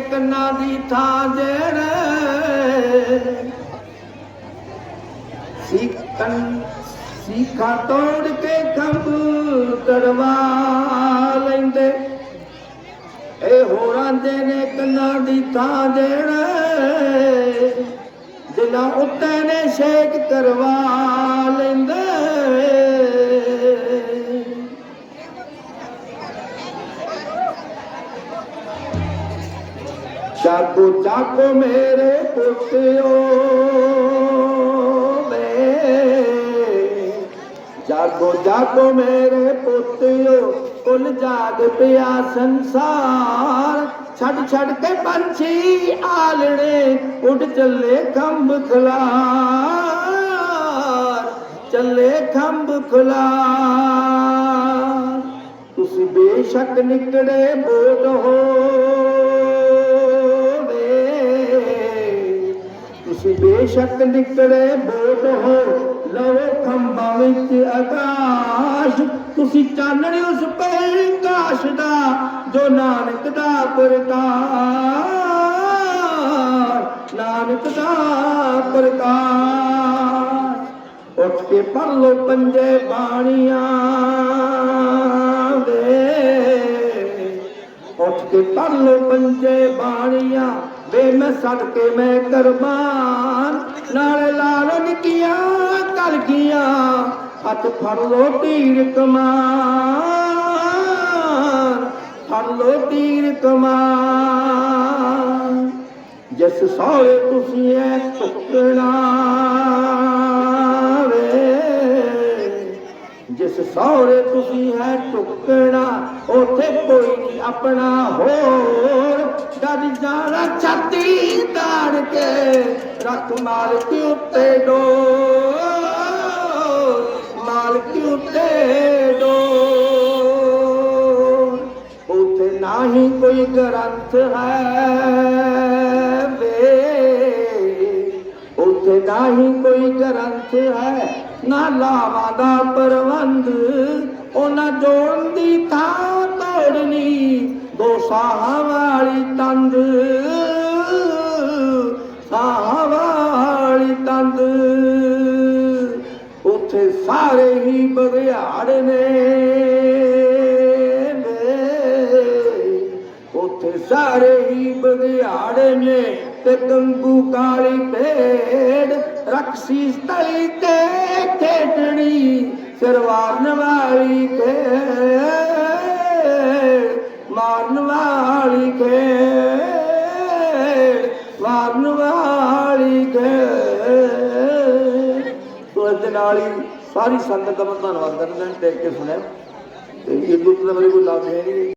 ਨੇ ਕੰਨਾਂ ਦੀ ਥਾਂ ਦੇਣ ਸਿੱਖਣ ਸਿੱਖਾ ਤੋੜ ਕੇ ਖੰਭ ਤੜਵਾ ਲੈਂਦੇ। ਇਹ ਹੋਰਾਂ ਦੇ ਨੇ ਕੰਨਾਂ ਦੀ ਥਾਂ ਦੇਣ ਦਿਲਾਂ ਉੱਤੇ ਨੇ ਸ਼ੇਕ ਕਰਵਾ ਲੈਂਦੇ। ਜਾਗੋ ਜਾਗੋ ਮੇਰੇ ਪੁੱਤਿਓ ਵੇ ਜਾਗੋ ਜਾਗੋ ਮੇਰੇ ਪੁੱਤਿਓ, ਕੁਲ ਜਾਗ ਪਿਆ ਸੰਸਾਰ। ਛੱਡ ਛੱਡ ਕੇ ਪੰਛੀ ਆਲਣੇ, ਉੱਡ ਚੱਲੇ ਖੰਭ ਖਲਾਰ। ਚੱਲੇ ਖੰਭ ਖਲਾਰ। ਤੁਸੀਂ ਬੇਸ਼ੱਕ ਨਿਕੜੇ ਬੋਟ ਹੋਵੇ ਬੇਸ਼ੱਕ ਨਿਕਲੇ ਬੋਟ ਹੋ ਲਓ ਖੰਭਾਂ ਵਿੱਚ ਆਕਾਸ਼। ਤੁਸੀਂ ਚਾਨਣੇ ਉਸ ਪ੍ਰਕਾਸ਼ ਦਾ, ਜੋ ਨਾਨਕ ਦਾ ਪ੍ਰਕਾਸ਼, ਨਾਨਕ ਦਾ ਪ੍ਰਕਾਸ਼। ਉੱਠ ਕੇ ਪੜ ਲੋ ਪੰਜੇ ਬਾਣੀਆਂ ਦੇ। ਉੱਠ ਕੇ ਪੜ ਲੋ ਪੰਜੇ ਬਾਣੀਆਂ ਛੱਡ ਕੇ ਮੈਂ ਕੁਰਬਾਨ ਨਾਲ ਲਾਲ ਨਿਕੀਆਂ ਕਲ ਗੀਆਂ ਹੱਥ ਫੜ ਲੋ ਤੀਰ ਕਮਾਨ ਫੜ ਲੋ ਤੀਰ ਕਮਾਨ ਜਿਸ ਸੋਹਰੇ ਤੁਸੀਂ ਐ ਟੁਕਣਾ ਵੇ, ਜਿਸ ਸੌਰੇ ਤੁਸੀਂ ਹੈ ਟੁਕਣਾ ਉਥੇ ਕੋਈ ਨਹੀਂ ਆਪਣਾ ਹੋਰ ਡਰ ਛਾਤੀ ਤਾੜ ਕੇ ਰੱਖ ਮਾਲਕ ਉੱਤੇ ਡੋ ਮਾਲਕ ਉੱਤੇ ਡੋ ਉਥੇ ਨਹੀਂ ਕੋਈ ਗ੍ਰੰਥ ਹੈ ਵੇ। ਉੱਥੇ ਨਹੀਂ ਕੋਈ ਗ੍ਰੰਥ ਹੈ, ਨਾ ਲਾਵਾਂ ਦਾ ਪ੍ਰਬੰਧ ਉਹਨਾਂ ਜੋੜਨ ਦੀ ਥਾਂ ਦੋ ਸਾਹਾਂ ਵਾਲੀ ਤੰਦ ਸਾਹਾਂ ਵਾਲੀ ਤੰਦ। ਉੱਥੇ ਸਾਰੇ ਹੀ ਬਗਿਆੜ ਨੇ ਉੱਥੇ ਸਾਰੇ ਹੀ ਬਗਿਆੜੇ ਨੇ ਤੇ ਕੰਗੂ ਕਾਲੀ ਭੇਡ ਰਕਸੀ ਸਤਲੀ ਤੇ ਖੇਡਣੀ, ਸਰਵਾਰਨ ਵਾਲੀ ਦੇ ਨਾਲ ਹੀ ਸਾਰੀ ਸੰਗਤ ਦਾ ਮੈਂ ਧੰਨਵਾਦ ਕਰਦਾ ਟੇਕ ਕੇ ਸੁਣਿਆ। ਤੇ ਇਹ ਦੁੱਖ ਦਾ ਮੇਰੇ ਕੋਈ ਲਾਭ ਹੈ ਨਹੀਂ।